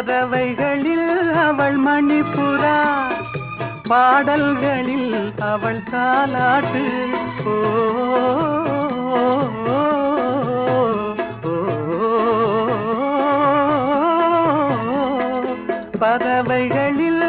பறவைகளில் அவள் மணிப்புறா பாடல்களில் அவள் தாலாட்டு. ஓ, பறவைகளில்